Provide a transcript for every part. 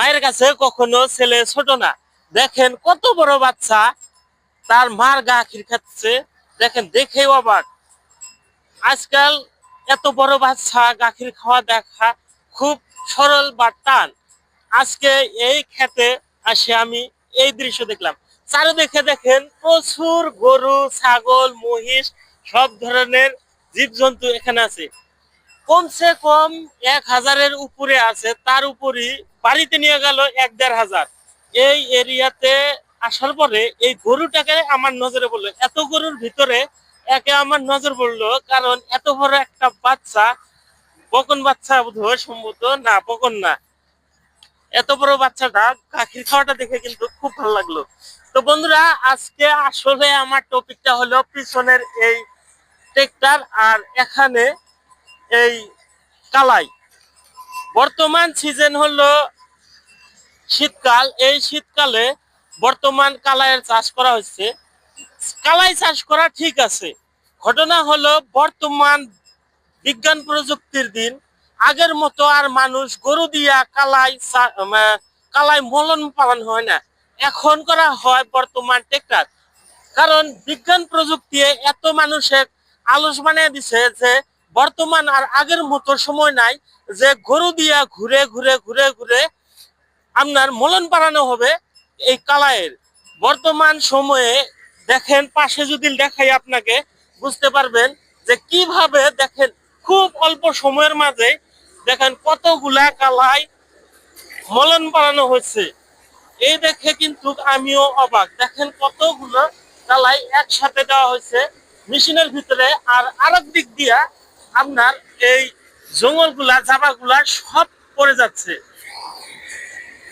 মায়ের কাছে কখনো ছেলে ছোট না। দেখেন কত বড় বাচ্চা, তার মার গা খির খাচ্ছে। দেখেন, দেখেই অবাক। আজকাল এত বড় বাচ্চা গাখির খাওয়া দেখা খুব সরল বা টান। আজকে এই খেতে আসে আমি এই দৃশ্য দেখলাম। চারিদিকে দেখেন প্রচুর গরু, ছাগল, মহিষ, সব ধরনের জীবজন্তু এখানে আছে। কমসে কম এক হাজারের উপরে আছে, তার উপরই বাড়িতে নিয়ে গেল এক দেড় হাজার। এই এরিয়াতে আসার পরে এই গরুটাকে আমার নজরে পড়ল। এত গরুর ভিতরে একে আমার নজর পড়ল কারণ এত বড় একটা বাচ্চা, বকন বাচ্চা বোধহয় সম্ভবত না, বকন না। এত বড় বাচ্চাটা গাখির খাওয়াটা দেখে কিন্তু খুব ভালো লাগল। তো বন্ধুরা, আজকে আসলে আমার টপিকটা হলো পিছনের এই ট্রেক্টর আর এখানে এই কালাই। বর্তমান সিজন হলো শীতকাল। এই শীতকালে বর্তমান কালাইয়ের চাষ করা হচ্ছে কালাই চাষ করা ঠিক আছে। ঘটনা হলো বর্তমান বিজ্ঞান প্রযুক্তির দিন। আগের মতো আর মানুষ গরু দিয়া কালাই কালাই মলন পালন হয় না। এখন করা হয় বর্তমান ট্রেক্টর কারণ বিজ্ঞান প্রযুক্তি এত মানুষের আলস বানিয়ে দিছে যে বর্তমান আর আগের মতো সময় নাই যে গরু দিয়া ঘুরে ঘুরে ঘুরে ঘুরে আপনার মলন বাড়ানো হবে এই কালায়ের বর্তমান সময়ে দেখেন, পাশে যদি দেখাই আপনাকে, বুঝতে পারবেন যে কীভাবে দেখেন, খুব অল্প সময়ের মাঝে দেখেন কতগুলা কালাই মলন বাড়ানো হয়েছে। এই দেখে কিন্তু আমিও অবাক। দেখেন কতগুলো কালাই একসাথে দেওয়া হয়েছে, মেশিনের ভিতরে। আর আরেক দিক দিয়া আপনার এই জঙ্গলগুলা, জাবাগুলা সব পড়ে যাচ্ছে।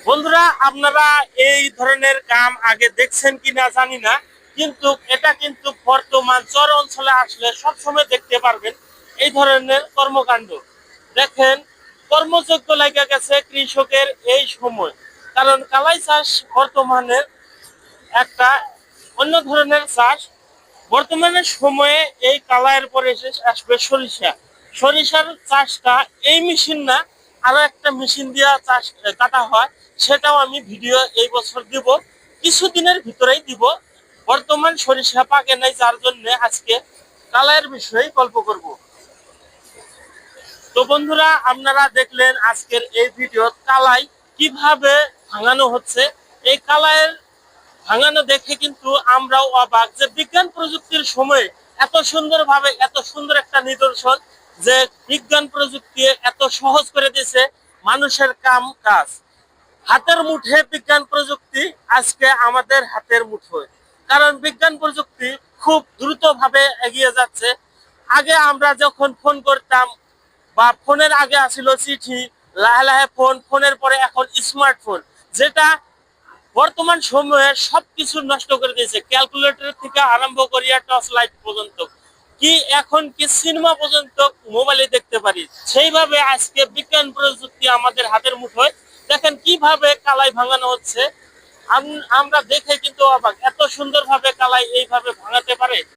বন্ধুরা, আপনারা এই ধরনের কাম আগে দেখছেন কিনা জানি না, কিন্তু এটা কিন্তু বর্তমান চর অঞ্চলে আসলে সবসময় দেখতে পারবেন এই ধরনের কর্মকাণ্ড। দেখেন, কর্মযোগ্য লাগা গেছে কৃষকের এই সময়, কারণ কালাই চাষ বর্তমানের একটা অন্য ধরনের চাষ বর্তমানে সময়ে এই কালাইয়ের পরে এসে আসবে সরিষা। সরিষার চাষটা এই মেশিন না, আরও একটা মেশিন দিয়ে চাষ কাটা হয়, সেটাও আমি ভিডিও এই বছর দিব, কিছুদিনের ভিতরেই দিব। বর্তমান সরিষা পাকে নাই, যার জন্য আজকে কালাইয়ের বিষয়ে গল্প করব। তো বন্ধুরা, আপনারা দেখলেন আজকের এই ভিডিও কালাই কীভাবে ভাঙানো হচ্ছে। এই কালাইয়ের ভাঙানো দেখে কিন্তু আমরাও অবাক যে বিজ্ঞান প্রযুক্তির সময়ে এত সুন্দরভাবে, এত সুন্দর একটা নিদর্শন যে বিজ্ঞান প্রযুক্তি এত সহজ করে দিয়েছে মানুষের কাম কাজ। হাতের মুঠে বিজ্ঞান প্রযুক্তি আজকে আমাদের হাতের মুঠোয়। কারণ বিজ্ঞান প্রযুক্তি খুব দ্রুতভাবে এগিয়ে যাচ্ছে। আগে আমরা যখন ফোন করতাম বা ফোনের আগে আসিল চিঠি, লাহে লাহে ফোন, ফোনের পরে এখন স্মার্টফোন, যেটা বর্তমান সময়ে সবকিছু নষ্ট করে দিয়েছে। ক্যালকুলেটর থেকে আরম্ভ করিয়া টর্চ লাইট পর্যন্ত। কি এখন কি সিনেমা পর্যন্ত মোবাইলে দেখতে পারি? সেইভাবে আজকে বিজ্ঞান প্রযুক্তি আমাদের হাতের মুঠোয়। দেখেন কীভাবে কালাই ভাঙানো হচ্ছে। আম- আমরা দেখে কিন্তু অবাক। এত সুন্দরভাবে কালাই এইভাবে ভাঙাতে পারে?